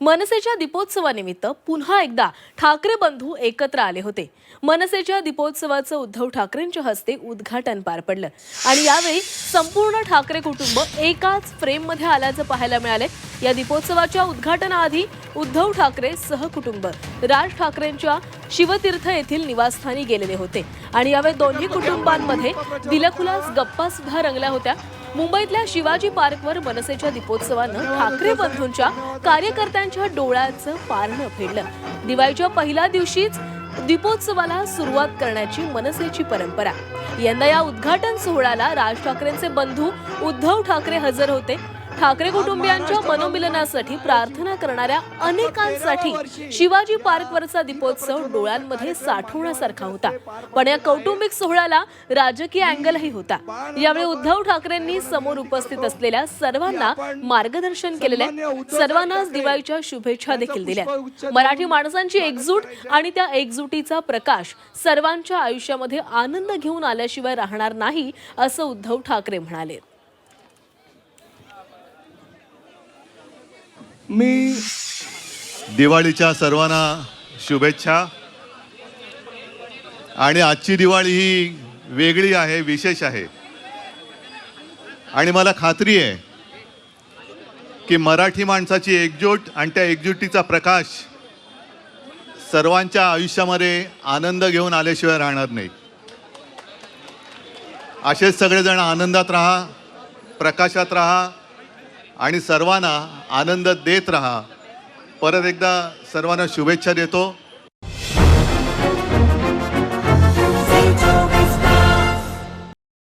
मनसेच्या दीपोत्सवानिमित्त पुन्हा एकदा ठाकरे बंधू एकत्र आले होते. मनसेच्या दीपोत्सवाचं उद्धव ठाकरेंच्या हस्ते उद्घाटन पार पडलं. आणि यावेळी संपूर्ण ठाकरे कुटुंब एकाच फ्रेममध्ये आल्याचं पाहायला मिळाले या दीपोत्सवाच्या उद्घाटनाआधी उद्धव ठाकरे सहकुटुंब राज ठाकरेंच्या शिवतीर्थ येथील निवासस्थानी गेलेले होते. आणि यावेळी दोन्ही कुटुंबांमध्ये दिलखुलास गप्पा सुद्धा रंगल्या होत्या. मुंबईतल्या शिवाजी पार्कवर मनसेच्या दीपोत्सवानं ठाकरे बंधूंच्या कार्यकर्त्यांच्या डोळ्याचं पारणं फेडलं. दिवाळीच्या पहिल्या दिवशीच दीपोत्सवाला सुरुवात करण्याची मनसेची परंपरा. यंदा या उद्घाटन सोहळ्याला राज ठाकरेंचे बंधू उद्धव ठाकरे हजर होते. ठाकरे कुटुंबियांच्या मनोमिलनासाठी प्रार्थना करणाऱ्या अनेकांसाठी शिवाजी पार्कवरचा दीपोत्सव डोळ्यांमध्ये साठवण्यासारखा होता. पण या कौटुंबिक सोहळ्याला राजकीय अँगलही होता. यावेळी उद्धव ठाकरेंनी समोर उपस्थित असलेल्या सर्वांना मार्गदर्शन केलेले सर्वांनाच दिवाळीच्या शुभेच्छा देखील दिल्या. मराठी माणसांची एकजूट आणि त्या एकजुटीचा प्रकाश सर्वांच्या आयुष्यामध्ये आनंद घेऊन आल्याशिवाय राहणार नाही असं उद्धव ठाकरे म्हणाले. मी दिवाळीच्या सर्वांना शुभेच्छा. आणि आजची दिवाळी ही वेगळी आहे विशेष आहे. आणि मला खात्री आहे की मराठी माणसाची एकजूट आणि त्या एकजुटीचा प्रकाश सर्वांच्या आयुष्यामध्ये आनंद घेऊन आल्याशिवाय राहणार नाही. असेच सगळेजण आनंदात राहा प्रकाशात राहा आणि सर्वांना आनंद देत राहा. परत एकदा सर्वांना शुभेच्छा देतो.